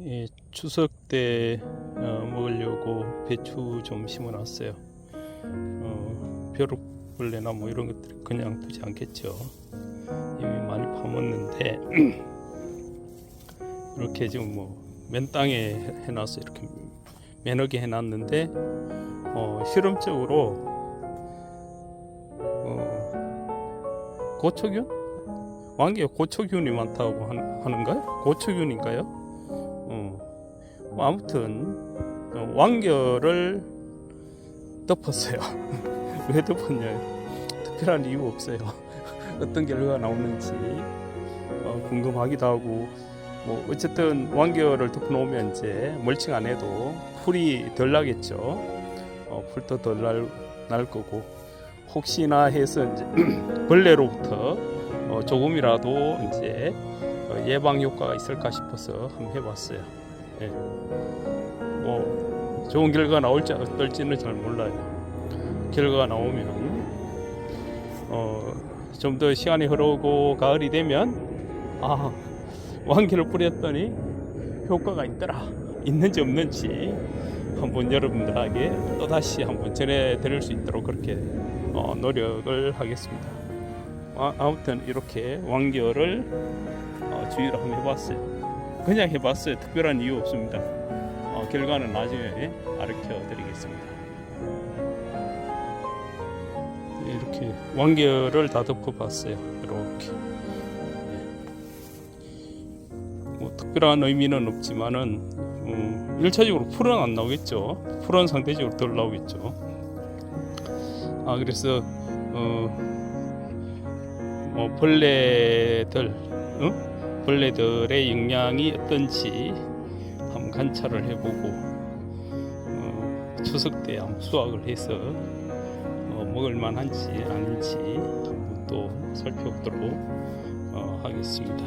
이 추석 때 어, 먹으려고 배추 좀 심어놨어요. 어, 벼룩벌레나 뭐 이런 것들 그냥 두지 않겠죠. 이미 많이 파먹는데 이렇게 지금 뭐 맨 땅에 해- 해놨어 이렇게 매너게 해놨는데 어, 실험적으로 어, 고초균 왕개 고초균이 많다고 하는, 하는가요? 고초균인가요? 어, 뭐 아무튼 어, 완결을 덮었어요. 왜 덮었냐? 특별한 이유 없어요. 어떤 결과가 나오는지 어, 궁금하기도 하고 뭐 어쨌든 완결을 덮어놓으면 이제 멀칭 안 해도 풀이 덜 나겠죠. 어, 풀도 덜 날, 날 거고 혹시나 해서 이제 벌레로부터 어, 조금이라도 이제 어, 예방 효과가 있을까 싶어서 한번 해봤어요. 예. 뭐 좋은 결과 나올지 어떨지는 잘 몰라요. 결과가 나오면 어, 좀 더 시간이 흐르고 가을이 되면 아 왕기를 뿌렸더니 효과가 있더라 있는지 없는지 한번 여러분들에게 또 다시 한번 전해드릴 수 있도록 그렇게 어, 노력을 하겠습니다. 아, 아무튼 이렇게 완결을 어, 주의로 한번 해봤어요. 그냥 해봤어요. 특별한 이유 없습니다. 어, 결과는 나중에 가르쳐 드리겠습니다. 이렇게 완결을 다 덮어봤어요. 이렇게. 뭐 특별한 의미는 없지만은 음, 1차적으로 풀은 안 나오겠죠. 풀은 상대적으로 덜 나오겠죠. 아 그래서 어, 뭐 벌레들, 어? 벌레들의 영향이 어떤지 한번 관찰을 해보고 어, 추석 때 한번 수확을 해서 어, 먹을 만한지 아닌지 한번 또 살펴보도록 어, 하겠습니다.